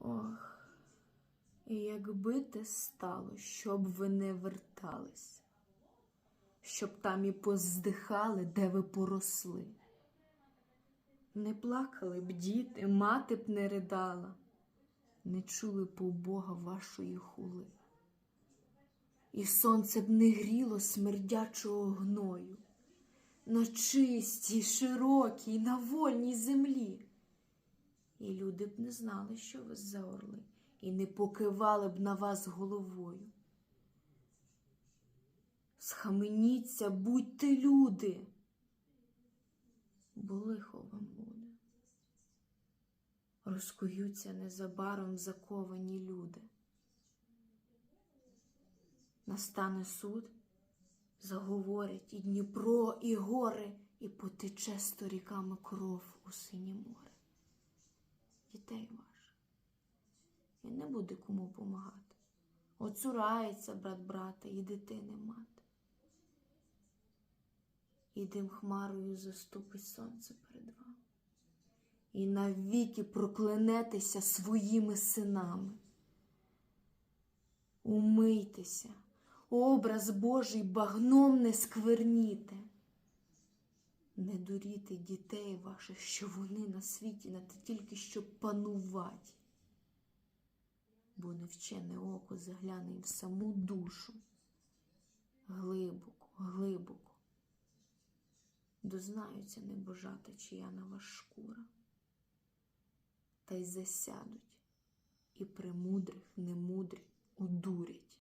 Ох, і якби те стало, щоб ви не вертались, щоб там і поздихали, де ви поросли. Не плакали б діти, мати б не ридала, не чули б у Бога вашої хули. І сонце б не гріло смердячого гною на чистій, широкій, на вольній землі. Люди б не знали, що ви за орли, і не покивали б на вас головою. Схаменіться, будьте люди, бо лихо вам буде. Розкуються незабаром заковані люди. Настане суд, заговорять і Дніпро, і гори, і потече сторіками кров у синє море. Дітей ваших. І не буде кому помагати. Оцурається брат брата і дитини мати. І дим хмарою заступить сонце перед вами. І навіки проклянетеся своїми синами. Умийтеся, образ Божий багном не скверніте. Не дуріте дітей ваших, що вони на світі на те тільки щоб панувати. Бо невчене око загляне і в саму душу. Глибоко, глибоко. Дознаються небожата, чия на вас шкура. Та й засядуть, і премудрих, немудрі одурять.